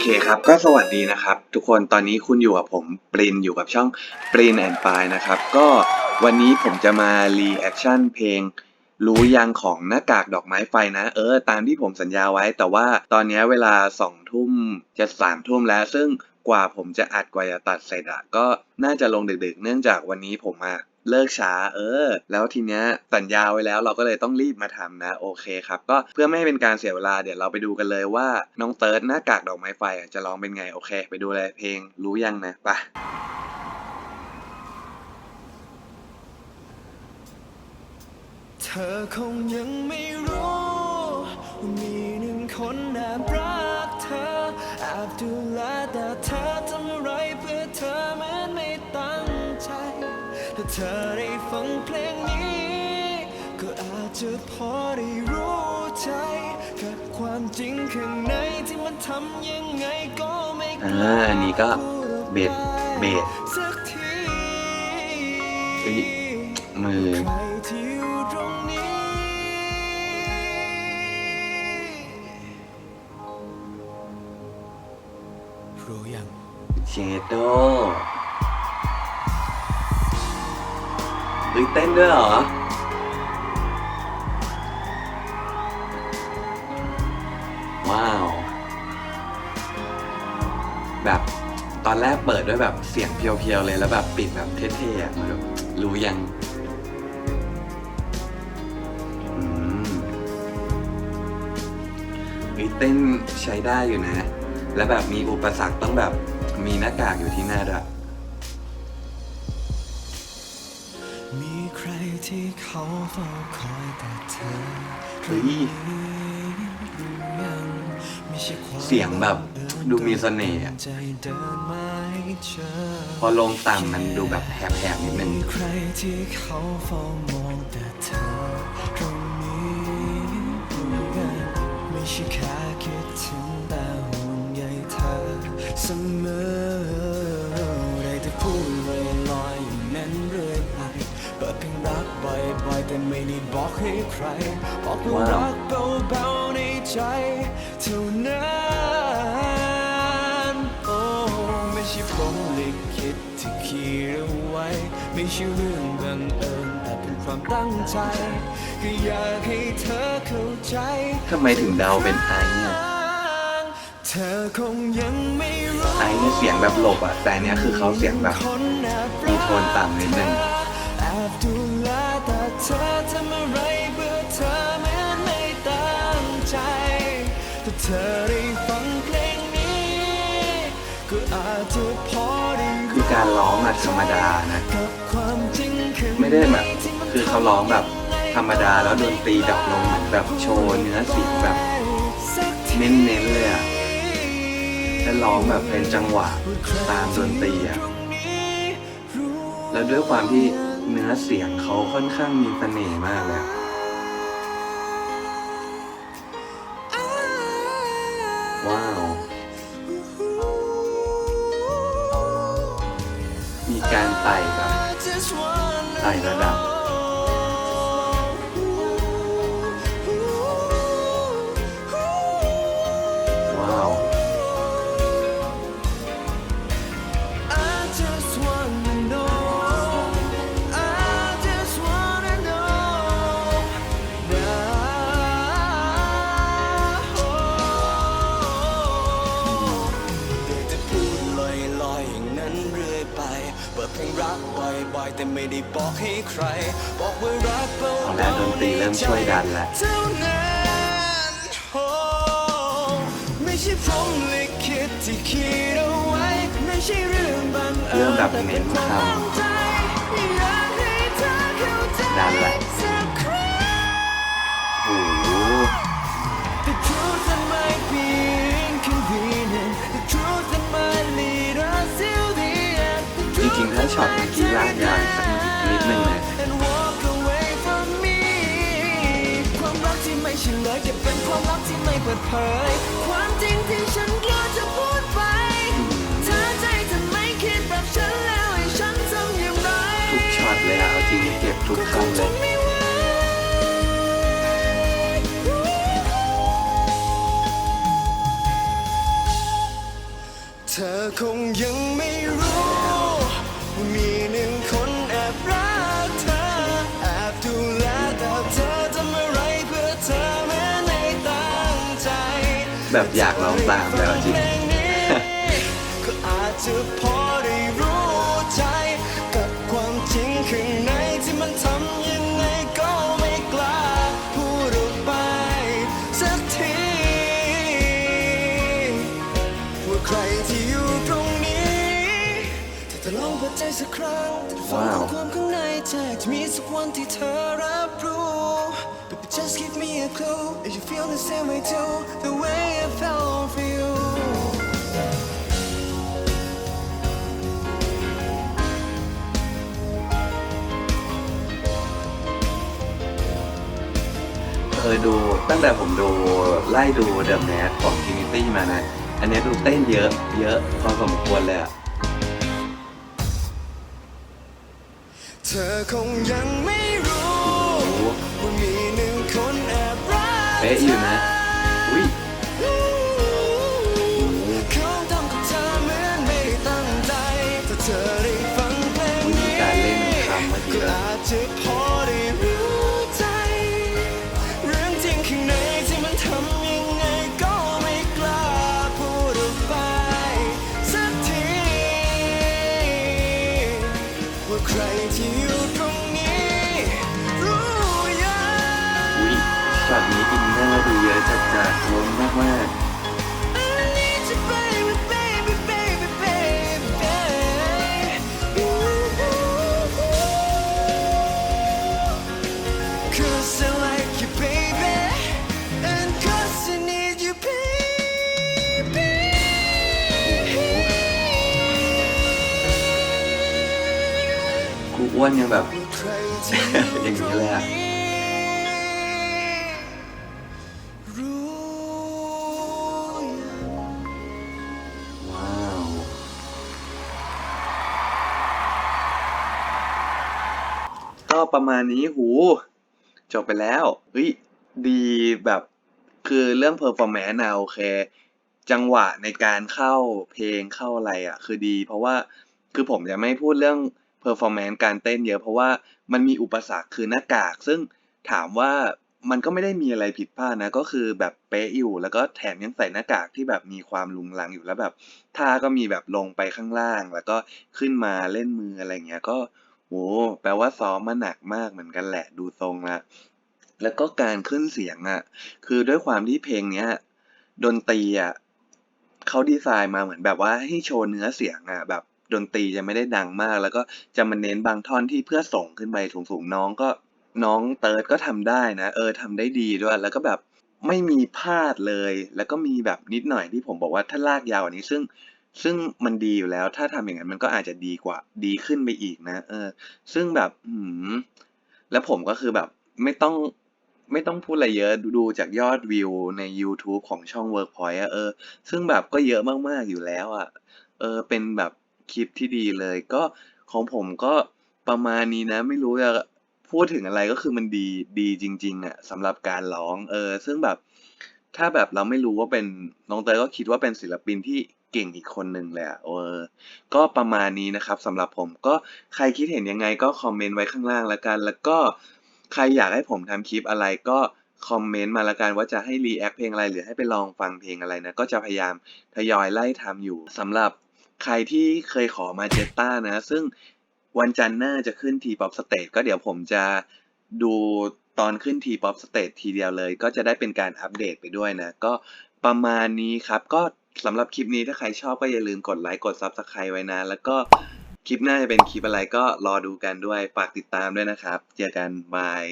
เคครับก็สวัสดีนะครับ ทุกคนตอนนี้คุณอยู่กับผมปรินอยู่กับช่องปรินแอนปายนะครับ ก็วันนี้ผมจะมารีแอคชั่นเพลงรู้ยังของหน้ากากดอกไม้ไฟนะ เออ ตามที่ผมสัญญาไว้ แต่ว่าตอนนี้เวลาสองทุ่มจะสามทุ่มแล้ว ซึ่งกว่าผมจะอัดกว่าจะตัดเสร็จอะก็น่าจะลงดึกๆ เนื่องจากวันนี้ผมมา เลิกช้าเออ แล้วทีเนี้ยสัญญาไว้แล้วเราก็เลยต้องรีบมาทำนะโอเคครับก็เพื่อไม่ให้เป็นการเสียเวลาเดี๋ยวเราไปดูกันเลยว่าน้องเติร์ดหน้ากากดอกไม้ไฟจะร้องเป็นไงโอเค ไปดูเลยเพลงรู้ยังนะไปเธอคงยังไม่รู้ว่ามีหนึ่งคนแอบรักเธอแอบดูแลแต่เธอทำอะไรเพื่อเธอเหมือน ธอได้ฟังเพลงนี้ ก็อาจจะพอได้รู้ใจกับความจริงข้างในที่มันทำยังไงก็ไม่กอ่าล้าอันนี้ก็เบสเบสสักทีเฮ้ยมือใครที่อยู่ตรงนี้ รู้ยังเชโด ฮ้ยเต้นด้วยเหรอ ว้าว แบบตอนแรกเปิดด้วยแบบเสียงเพียวๆเลยแล้วแบบปิดแบบเท่ๆอะมือนแบรู้ยังอืมเฮ้ยเต้นใช้ได้อยู่นะ แล้วแบบมีอุปสรรคต้องแบบมีหน้ากากอยู่ที่หน้าด้วย ใครที่เขาเฝ้าคอยแต่เธอเฮ้ยเสียงแบบดูมีเสน่ห์พอลงต่ำมันดูแบบแหบๆนิดนึงใครที่เขาเฝ้ามองแต่เธอตรงนี้รู้ยังไม่ใช่แค่คิดถึงแต่ห่วงใยเธอเสมอได้แต่พูด ดเพลงรักบ่อยๆแต่ไม่ได้บอกให้ใคร บอกว่าว้าวรักเบาๆในใจเท่านั้นโอ้ไม่ใช่ผมลิขิตที่เขียนเอาไว้ ไม่ใช่เรื่องบังเอิญแต่เป็นความตั้งใจก็อยากให้เธอเข้าใจทำไมถึงเดาเป็นไอซ์เนี่ยเธอคงยังไม่รู้ไอซ์เนี่ยเสียงแบบหลบอะแต่อันเนี้ยคือเขาเสียงแบบคนแอบรักมีโทนต่ำนิดนึง คือการร้องอะธรรมดานะ ไม่ได้แบบคือเขาร้องแบบธรรมดาแล้วดนตรีดับลงแบบโชว์เนื้อเสียงแบบเน้นๆเลยอะแล้วร้องแบบเป็นจังหวะตามดนตรีอะแล้วด้วยความที่เนื้อเสียงเขาค่อนข้างมีเสน่ห์มากเลย ไต่ระ แต่ไม่ได้บอกให้ใคร บอกว่ารักเบาเอาแล้วดนตรีเริ่มช่วยดันแล้วเท่านั้นโอ้ไม่ใช่พรหมลิขิตที่คิดเอาไว้ไม่ใช่เรื่องบังเอิญเริ่มแบบเน้นคำแต่เป็นวามตั้งใจอยากให้เธอเข้าใจดันละ ช็อตเมื่อกี้ลากยาวอีกสักนิดนึงเลย and walk away from me ความรักที่ไม่เลยจะเป็นความลับที่ไม่เปิดเผย ความจริงที่ฉันกลัวจะพูดไปเธอใจเธอไม่คิดแบบฉันแล้วให้ฉันทำอย่างไร ทุกช็อตเลยอะเอาจริงเก็บทุกคำเลย แบบอยากลองตามแล้วจริงก็อาจจะพอได้รู้ใจ กับความจริงข้างในที่มันทำยังไงก็ไม่กล้าพูดออกไปสักทีว่าใครที่อยู่ตรงนี้ถ้าเธอลองเปิดใจสักครั้งถ้าฟังว้าวข้อความข้างในใจจะมีสักวันที่เธอรับรู้ But just give me a clue if you feel the same way too the way I felt for you เคยดูตั้งแต่ผมดูไล่ดูเดอะแมสของ Trinity มานะ อันเนี้ยดูเต้นเยอะเยอะพอสมควรเลยอะเธอคงยังไม่ ป๊ะอยู่นะ อุ้ยเขาทำกับเธอเหมือนไม่ตั้งใจถ้าเธอได้ฟังเพลงมีนี้การเล่นคำเมื่อกี้ก็ด้วยอาจจะพอได้รู้ใจเรื่องจริงข้างในที่มันทำยังไงก็ไม่กล้าพูดออกไปสักทีว่าใครที่อยู่ตรงนี้รู้ยังอุ้ยช็อตนี้อิน เนอร์ดูเยอะจัดจัดล้นมากมาก I need you baby baby baby baby baby Cause I like you baby and cause I need you baby ๆกูอ้วนยังแบบใครที่อยู่อย่างนี้เลยอะ ก็ประมาณนี้หู จบไปแล้วเฮ้ยดีแบบคือเรื่องเพอร์ฟอร์แมนซ์นะโอเค จังหวะในการเข้าเพลงเข้าอะไรอะ คือดี เพราะว่าคือผมจะไม่พูดเรื่องเพอร์ฟอร์แมนซ์การเต้นเยอะ เพราะว่ามันมีอุปสรรคคือหน้ากาก ซึ่งถามว่ามันก็ไม่ได้มีอะไรผิดพลาดนะ ก็คือแบบเป๊ะอยู่ แล้วก็แถมยังใส่หน้ากากที่แบบมีความลุงลังอยู่แล้วแบบท่าก็มีแบบลงไปข้างล่าง แล้วก็ขึ้นมาเล่นมืออะไรเงี้ยก็ โหแปลว่าซ้อมมาหนักมากเหมือนกันแหละดูทรงละแล้วก็การขึ้นเสียงอะคือด้วยความที่เพลงเนี้ย ดนตรีอะเขาดีไซน์มาเหมือนแบบว่าให้โชว์เนื้อเสียงอะแบบดนตรีจะไม่ได้ดังมาก แล้วก็จะมาเน้นบางท่อนที่เพื่อส่งขึ้นไปสูงๆน้องก็น้องเติร์ดก็ทำได้นะ เออทำได้ดีด้วย แล้วก็แบบไม่มีพลาดเลย แล้วก็มีแบบนิดหน่อยที่ผมบอกว่าถ้าลากยาวกว่านี้ซึ่ง ซึ่งมันดีอยู่แล้ว ถ้าทำอย่างนั้นมันก็อาจจะดีกว่า ดีขึ้นไปอีกนะ เออ ซึ่งแบบอืมแล้วผมก็คือแบบไม่ต้องไม่ต้องพูดอะไรเยอะดูดูจากยอดวิวใน YouTube ของช่อง Workpoint อะเออ ซึ่งแบบก็เยอะมาก ๆ อยู่แล้วอะเออ เป็นแบบคลิปที่ดีเลย ก็ของผมก็ประมาณนี้นะ ไม่รู้จะพูดถึงอะไรก็คือมันดีดีจริง ๆอะสำหรับการร้อง เออ ซึ่งแบบถ้าแบบเราไม่รู้ว่าเป็นน้องเตยก็คิดว่าเป็นศิลปินที่ เก่งอีกคนหนึ่งเลยอะเออก็ประมาณนี้นะครับสำหรับผมก็ใครคิดเห็นยังไงก็คอมเมนต์ไว้ข้างล่างละกัน แล้วก็ใครอยากให้ผมทำคลิปอะไรก็คอมเมนต์มาละกันว่าจะให้รีแอคเพลงอะไรหรือให้ไปลองฟังเพลงอะไรนะ ก็จะพยายามทยอยไล่ทำอยู่สำหรับใครที่เคยขอมาเจต้านะ ซึ่งวันจันทร์หน้าจะขึ้นทีป๊อปสเตจก็เดี๋ยวผมจะดูตอนขึ้นทีป๊อปสเตจทีเดียวเลย ก็จะได้เป็นการอัปเดตไปด้วยนะ ก็ประมาณนี้ครับ ก็ สำหรับคลิปนี้ถ้าใครชอบก็อย่าลืมกดไลค์กด Subscribe ไว้นะ แล้วก็คลิปหน้าจะเป็นคลิปอะไรก็รอดูกันด้วย ฝากติดตามด้วยนะครับ เจอกันบาย